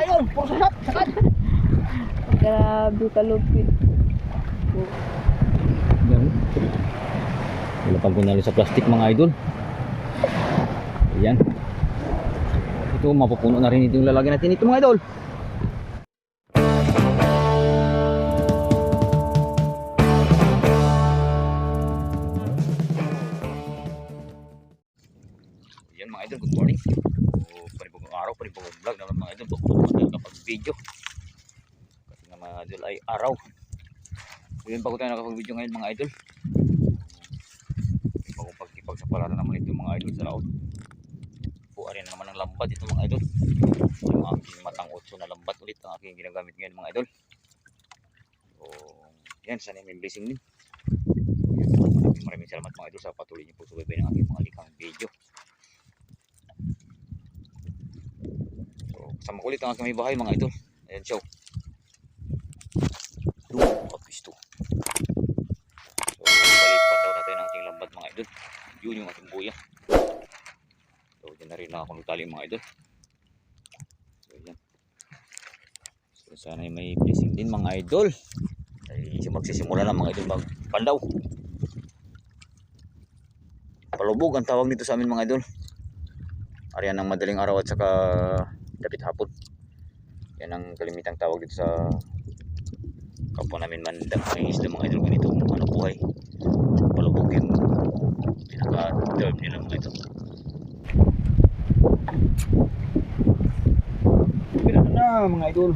mga idol. Puro sarap. Sakad. Grabe kalupit. Yan. Wala pang kunali sa plastic mga idol. Ayan. Ito mapupuno na rin ito yung lalagyan natin ito mga idol. Yan mga idol, good morning. So, panibagong araw, panibagong vlog naman mga idol. Bago tayo kapag video. Kasi nga mga idol ay araw. So yun bago tayo nakapag-video ngayon mga idol. Bago pagkipag sa parada naman ito mga idol sa laot. Puari na naman ng lambat ito mga idol. Yung aking matang otso na lambat ulit ang aking ginagamit ngayon mga idol. So yan sana may blessing din. Maraming maraming salamat mga idol sa patuloy niyo po subaybay ng aking mga likhang video. So kasama ko ulit ang aking may bahay mga idol. Ayan siya. oh. Doon, office to. So, balipat daw natin ang ating lambat mga idol. Yun yung ating buya. So, dyan na rin ako mga idol. So, yan. So, sana ay may blessing din mga idol. Ay, magsisimula na mga idol magpandaw. Palubog ang tawag nito sa amin mga idol. Ariyan ng madaling araw at saka dapit hapon. Yan ang kalimitang tawag dito sa kapwa namin mandang may isda mga idol ganito ano buhay palubog yung pinaka-term nila mga ito Pira na mga idol.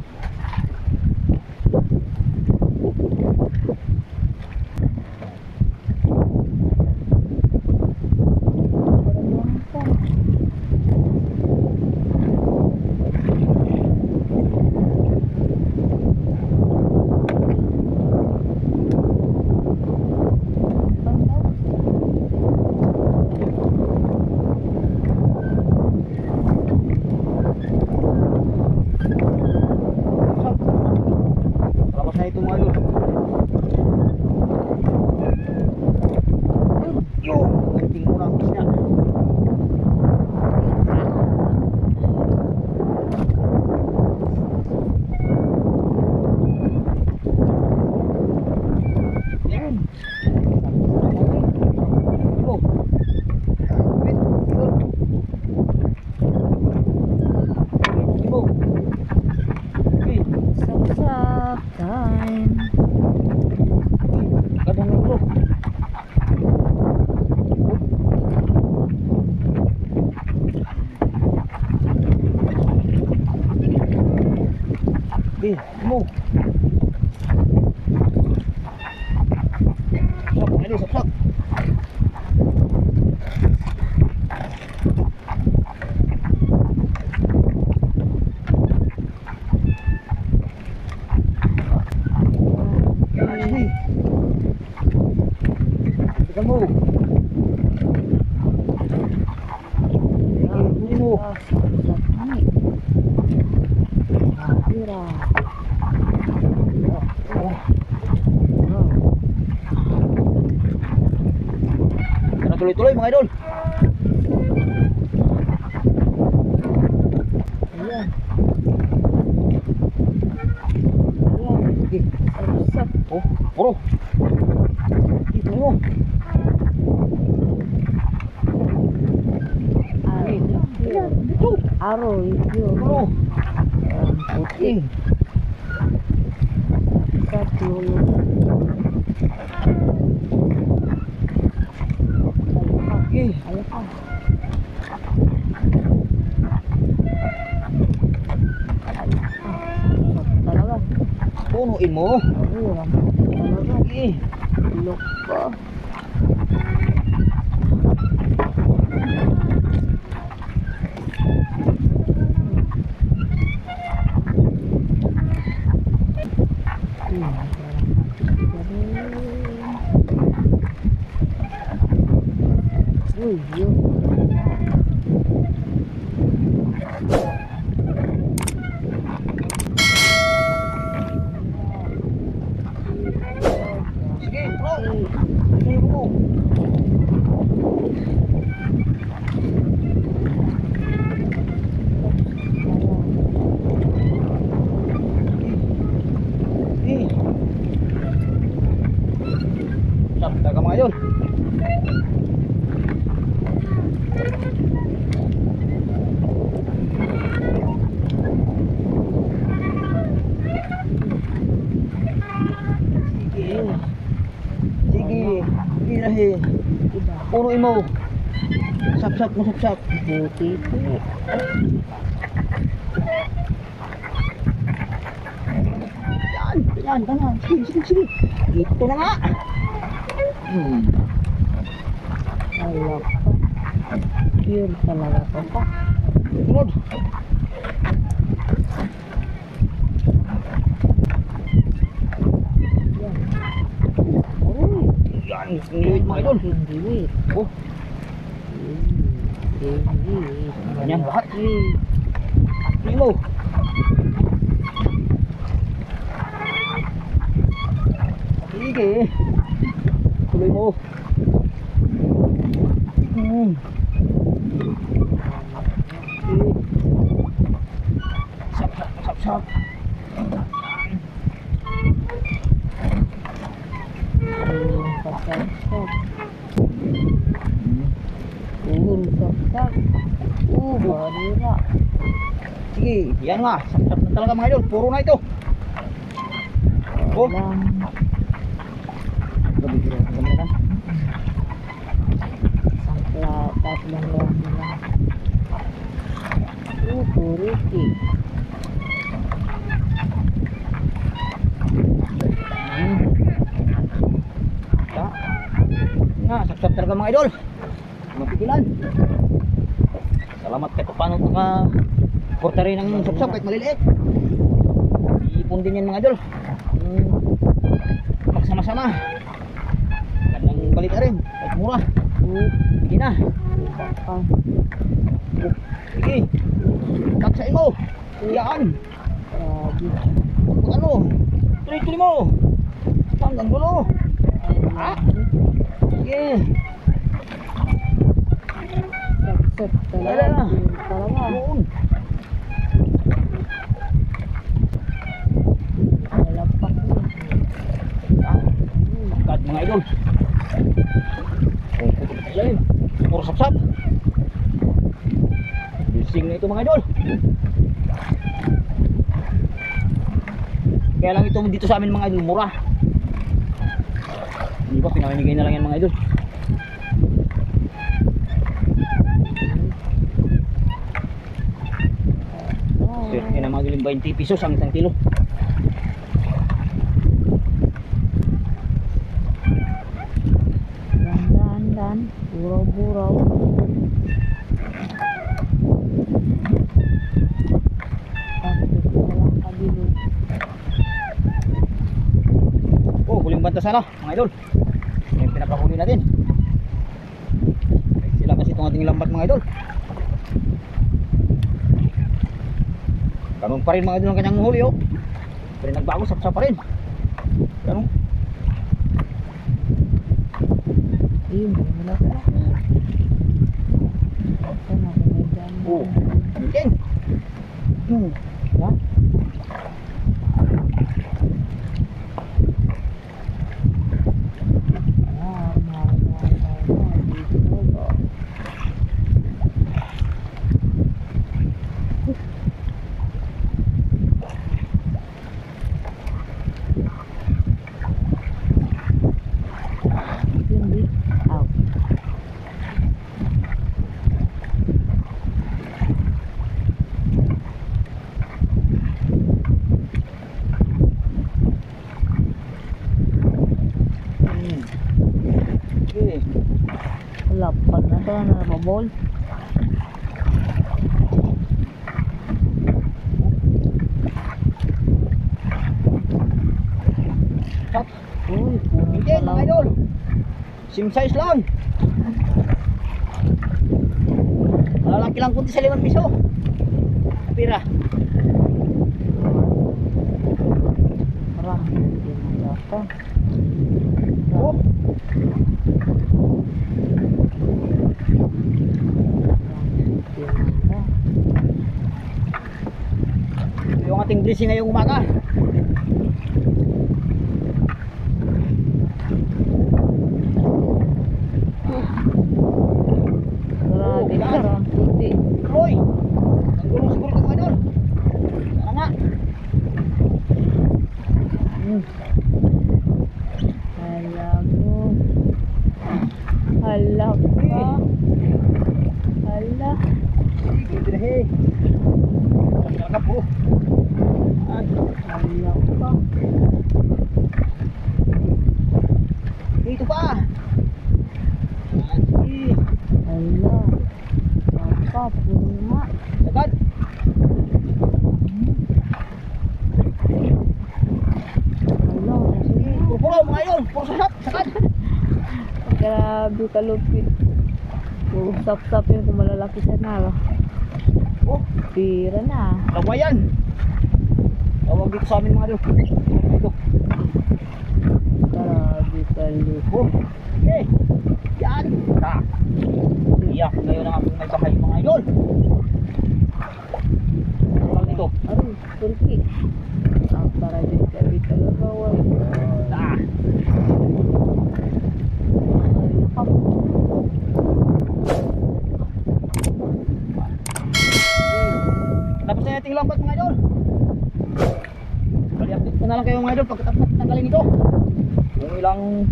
Salamat na ito mga idol. Yo, tingin mo lang isda. Yan. Oh. Wait, idol. Ibo. Hey, Saksak time. kadang ng ulo. Eh, mo. Sak, ano, sak, sak. Ay. Teka mo. Eh, huli mo. Pira. Ano tuloy-tuloy mga idol? Ayan. Sige. Sarap. Oh, puro. Ito mo. Aro. Aro. Ito. Puro. Puti. Satu. eh. Ayo pa. Talaga. Punuin mo. Ayun. Talaga. Eh. Look pa. Susuko! Susuko! Hey, Punuin mo. Sapsap mo, sapsap. Buti po. Yan, yan, ganun. Sige, sige, sige. Ito na nga. Hmm. Wala pa. Pure talaga to pa. Sunod. Uy. Yan, liwit mga idol. Hindi wait. Oh, Hindi. Ganyan lahat. Eh, punuin mo. Sige. Tuloy mo. Hmm. Sige. Sap, sap, sap, sap. Ayun, pasapsap. Uhul, sapsap. Uh, barira. Sige, yan nga. Sap, sap na talaga mga idol. Puro na ito. Oh. Lang. Gabi, gabi, gabi na. Isang pla- tatlong lang lang. Uh, puriki. Hmm. Sap-sap talaga mga idol. Mapigilan. Salamat kahit paano mga korta rin ng sap-sap kahit maliliit. Iipon din yan mga idol. Hmm. Magsama-sama. Gandang balita rin. Kahit mura. Sige na. Sige. Kaksain mo. Yan. Ano. Tuloy-tuloy mo. Hanggang gulo. Ah. Sige. Sapsap talaga. Wala. Pure talaga. Yun. Wala pa ko. Ah. Kat mga idol. Ilalim. Puro sapsap. Bising na ito mga idol. Kaya lang ito dito sa amin mga idol mura. Hindi ba pinamimigay na lang yan mga idol. Oh, Sir, yan ang mga giling 20 pesos ang isang kilo. Dandan-dan. Buraw-buraw. Tapos walang banta sana mga idol. Yung pinapahuli natin. Sila kasi itong ating lambat mga idol. Ganun pa rin mga idol ang kanyang huli oh. Pero nagbago, sapsa pa rin. Ganun. Ayun, wala na. Oh, Ken. Hmm. Ya. Ah, mahal, mahal, mahal, mahal. Dito ba? Yun, di. Aw. Hmm. Okay. Lapad na nababol. Tap. Uy, puro mga talaga. idol. Sim size lang. Malalaki lang kunti sa 5 piso. Pira. Marami din ang lata. Oh. Yung ating blessing ngayong umaga. Grabe, karang puti. Roy. Ang gulong siguro ito mga idol. Sana nga. Hmm. Hala mo. Hala na. Sige, dinahe. Sarap po. Ay, Wala pa. dito pa. Ay, sige. Wala. Papa, puma. Agad. Wala. Sige, puro mga yun. Puro sasap. Sakad. Grabe kalupit. Puro sap-sapin kung malalaki sa nara. Oh, Pira na. dalawa yan. Tawag dito sa amin mga yun. Dito. Grabe kalupit. Oh, sige. Yan. Ta. Iyak ngayon ang aking may mga idol. Tawag dito. Aray, turki. Ah, para din kami talaga. Wala. Ta. Ay, nakap. Tapos na yung ating lambat mga idol. Bali update ko na lang kayo mga idol pagkatapos natin tanggalin ito. Ilang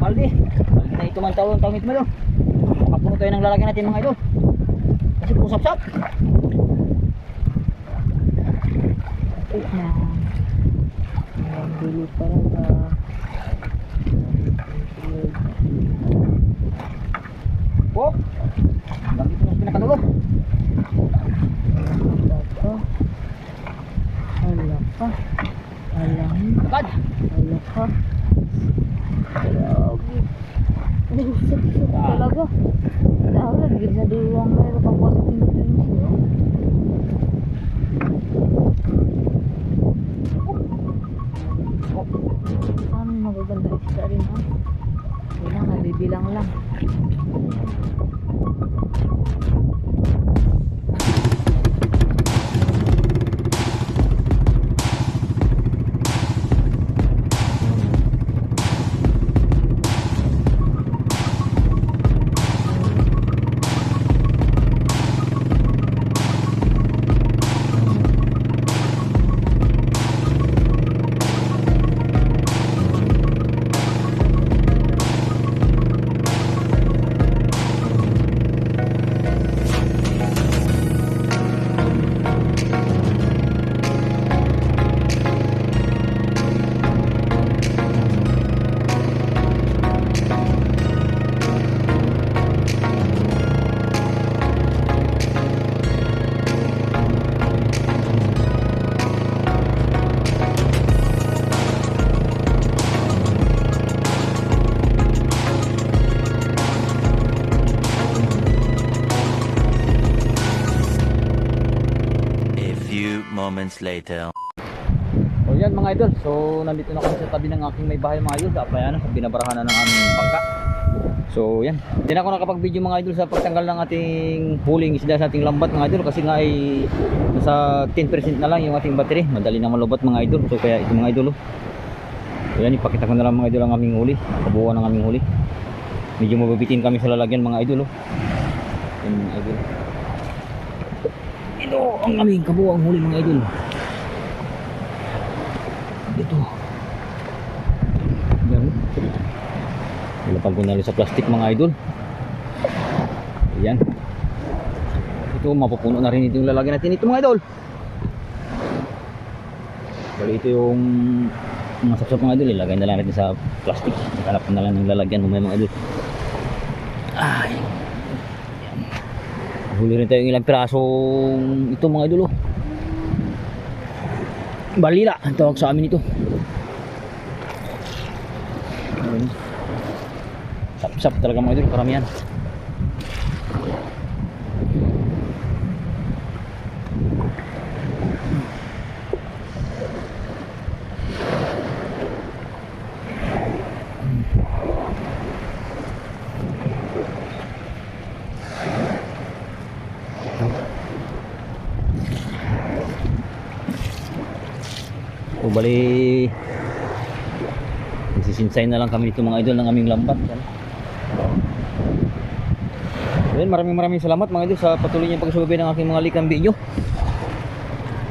balde. Balde na ito man tawag tawag ito mga idol. Makapuno tayo ng lalagyan natin mga idol. Kasi pusap-sap. Wait na. Ang dulo para sa... Oh. Hanggang dito na sa pinakadulo. Wala pa. Wala pa. Pa. Grabe. Busok-sok talaga. Dahil lagi sa duwang meron pa po ito siya. Later. So yan mga idol, so nandito na kami sa tabi ng aking may bahay mga idol sa ayan, sa binabarahan na ng aming bangka. So yan, hindi na ako nakapag-video mga idol sa pagtanggal ng ating huling isda sa ating lambat mga idol kasi nga ay nasa 10% na lang yung ating battery. Madali na malubat mga idol. So kaya ito mga idol. Oh. Yan, ipakita ko na lang mga idol ang aming huli, kabuuan ng aming huli. Medyo mababitin kami sa lalagyan mga idol. Oh. Yan mga idol. Ito ang aming kabuuang huli mga idol. Ito. Nilapag ko na rin sa plastic mga idol. Ayan. Ito, mapupuno na rin ito yung lalagyan natin ito mga idol. Bali ito yung mga sapsap mga idol. Ilagay na lang natin sa plastic. Hanap na lang ng lalagyan ng mga idol. Ay. Ayan. Huli rin tayo ng ilang pirasong ito mga idol. Oh. Balila, ang tawag sa amin ito. Sap-sap talaga mga idol, karamihan. Bali Sisinsay na lang kami dito mga idol ng aming lambat. Yan, maraming maraming salamat mga idol sa patuloy niyong pagsubaybay ng aking mga likang video.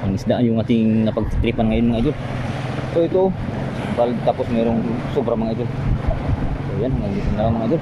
Ang isda yung ating napagtripan ngayon mga idol. So ito, bal tapos mayroong sobra mga idol. So yan, hanggang dito na lang mga idol.